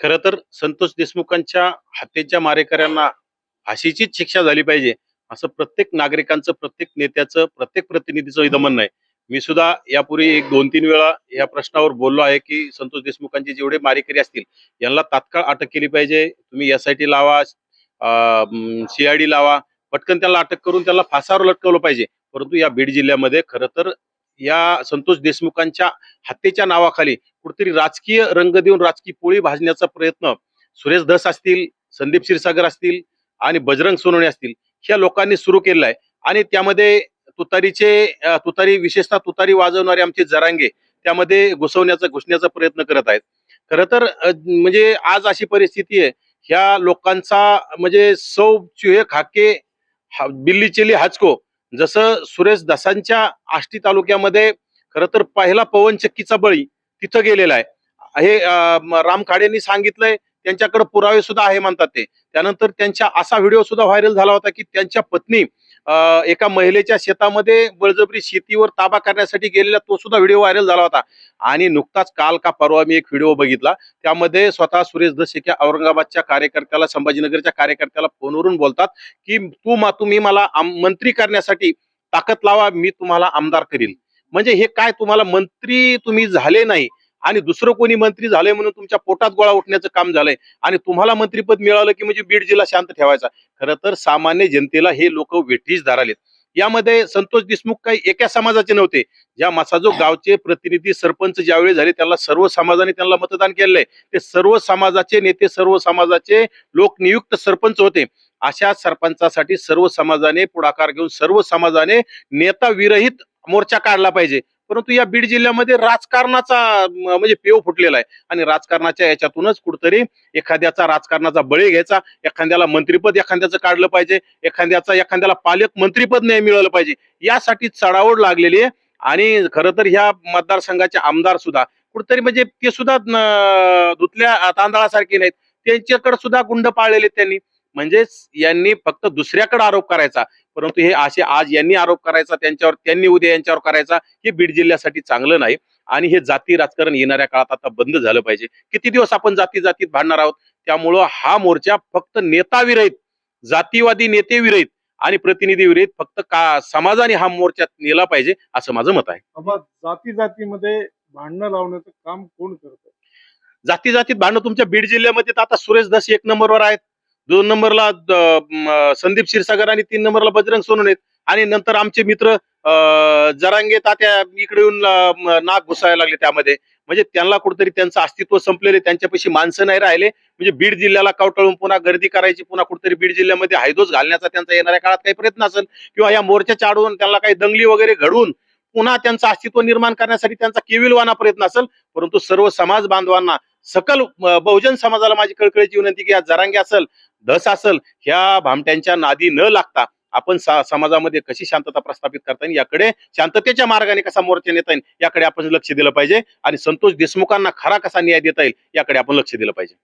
खरं तर संतोष देशमुखांच्या हत्येच्या मारेकऱ्यांना फाशीचीच शिक्षा झाली पाहिजे. असं प्रत्येक नागरिकांचं प्रत्येक नेत्याचं प्रत्येक प्रतिनिधीचं इथं म्हणणं आहे. मी सुद्धा यापूर्वी एक दोन तीन वेळा या प्रश्नावर बोललो आहे की संतोष देशमुखांचे जेवढे मारेकरी असतील यांना तात्काळ अटक केली पाहिजे. तुम्ही एस आय टी लावा सीआयडी लावा. पटकन त्याला अटक करून त्याला फासावर लटकवलं पाहिजे. परंतु या बीड जिल्ह्यामध्ये खरं तर या संतोष देशमुखांच्या हत्येच्या नावाखाली कुठेतरी राजकीय रंग देऊन राजकीय पोळी भाजण्याचा प्रयत्न सुरेश धस असतील संदीप क्षीरसागर असतील आणि बजरंग सोनवणे असतील ह्या लोकांनी सुरू केलेला आहे आणि त्यामध्ये तुतारीचे तुतारी विशेषतः तुतारी वाजवणारे आमचे जरांगे त्यामध्ये घुसवण्याचा घुसण्याचा प्रयत्न करत आहेत. खरं तर म्हणजे आज अशी परिस्थिती आहे ह्या लोकांचा म्हणजे सौ चुहे खाके हा- बिल्ली चेली हाचको. जसं सुरेश दसांच्या आष्टी तालुक्यामध्ये खरं तर पहिला पवनचक्कीचा बळी तिथं गेलेला आहे. हे राम खाडेंनी सांगितलंय त्यांच्याकडे पुरावे सुद्धा आहे म्हणतात ते. त्यानंतर त्यांच्या असा व्हिडिओ सुद्धा व्हायरल झाला होता की त्यांच्या पत्नी एका महिलेच्या शेतामध्ये बळजबरी शेतीवर ताबा करण्यासाठी गेलेला तो सुद्धा व्हिडिओ व्हायरल झाला होता. आणि नुकताच काल का परवा मी एक व्हिडिओ बघितला. त्यामध्ये स्वतः सुरेश धस औरंगाबादच्या कार्यकर्त्याला संभाजीनगरच्या कार्यकर्त्याला फोनवरून बोलतात की तू मा तुम्ही मला आम- मंत्री करण्यासाठी ताकद लावा मी तुम्हाला आमदार करील म्हणजे हे काय तुम्हाला मंत्री तुम्ही झाले नाही आणि दुसरं कोणी मंत्री झाले म्हणून तुमच्या पोटात गोळा उठण्याचं काम झालंय आणि तुम्हाला मंत्रीपद मिळालं की म्हणजे बीड जिल्हा शांत ठेवायचा. खरं तर सामान्य जनतेला हे लोक वेठीस धरालेत. यामध्ये संतोष देशमुख काही एका समाजाचे नव्हते. ज्या मसाजो गावचे प्रतिनिधी सरपंच ज्यावेळी झाले त्याला सर्व समाजाने त्यांना मतदान केलंय ते सर्व समाजाचे नेते सर्व समाजाचे लोकनियुक्त सरपंच होते. अशा सरपंचासाठी सर्व समाजाने पुढाकार घेऊन सर्व समाजाने नेता विरहित मोर्चा काढला पाहिजे. परंतु या बीड जिल्ह्यामध्ये राजकारणाचा म्हणजे पेव फुटलेला आहे. आणि राजकारणाच्या याच्यातूनच कुठतरी एखाद्याचा राजकारणाचा बळी घ्यायचा. एखाद्याला मंत्रीपद एखाद्याचं काढलं पाहिजे. एखाद्याचा एखाद्याला पालक मंत्रीपद नाही मिळालं पाहिजे. यासाठी चढावड लागलेली आहे. आणि खरं तर ह्या मतदारसंघाचे आमदार सुद्धा कुठतरी म्हणजे ते सुद्धा धुतल्या तांदळासारखे नाहीत. त्यांच्याकडे सुद्धा गुंड पाळलेले आहेत त्यांनी. म्हणजेच यांनी फक्त दुसऱ्याकडे आरोप करायचा. परंतु हे असे आज यांनी आरोप करायचा त्यांच्यावर त्यांनी उद्या यांच्यावर करायचा हे बीड जिल्ह्यासाठी चांगलं नाही. आणि हे जाती राजकारण येणाऱ्या काळात आता बंद झालं पाहिजे. किती दिवस आपण जाती जातीत भांडणार आहोत? त्यामुळं हा मोर्चा फक्त नेता विरहित जातीवादी नेते विरहित आणि प्रतिनिधी विरहित फक्त का समाजाने हा मोर्चा नेला पाहिजे असं माझं मत आहे. बाबा जाती जातीमध्ये भांडणं लावण्याचं काम कोण करतं जाती जातीत भांडणं तुमच्या बीड जिल्ह्यामध्ये तर आता सुरेश दस एक नंबरवर आहेत. दोन नंबरला संदीप क्षीरसागर आणि तीन नंबरला बजरंग सोनवणे आहेत. आणि नंतर आमचे मित्र अं, जरांगे तात्या इकडे येऊन नाक घुसायला लागले त्यामध्ये. म्हणजे त्यांना कुठेतरी त्यांचं अस्तित्व संपलेले त्यांच्यापाशी माणसं नाही राहिले. म्हणजे बीड जिल्ह्याला कवटाळून पुन्हा गर्दी करायची पुन्हा कुठेतरी बीड जिल्ह्यामध्ये हायदोस घालण्याचा त्यांचा येणाऱ्या काळात काही प्रयत्न असेल किंवा या मोर्चाच्या आडून त्यांना काही दंगली वगैरे घडवून पुन्हा त्यांचं अस्तित्व निर्माण करण्यासाठी त्यांचा केविलवाना प्रयत्न असेल. परंतु सर्व समाज बांधवांना सकल बहुजन समाजाला माझी कळकळीची विनंती की या जरांगे असेल धस असल ह्या भामट्यांच्या नादी न लागता आपण समाजामध्ये कशी शांतता प्रस्थापित करता येईल? याकडे शांततेच्या मार्गाने कसा मोर्चा नेता येईल? याकडे आपण लक्ष दिलं पाहिजे. आणि संतोष देशमुखांना खरा कसा न्याय देता येईल? याकडे आपण लक्ष दिलं पाहिजे.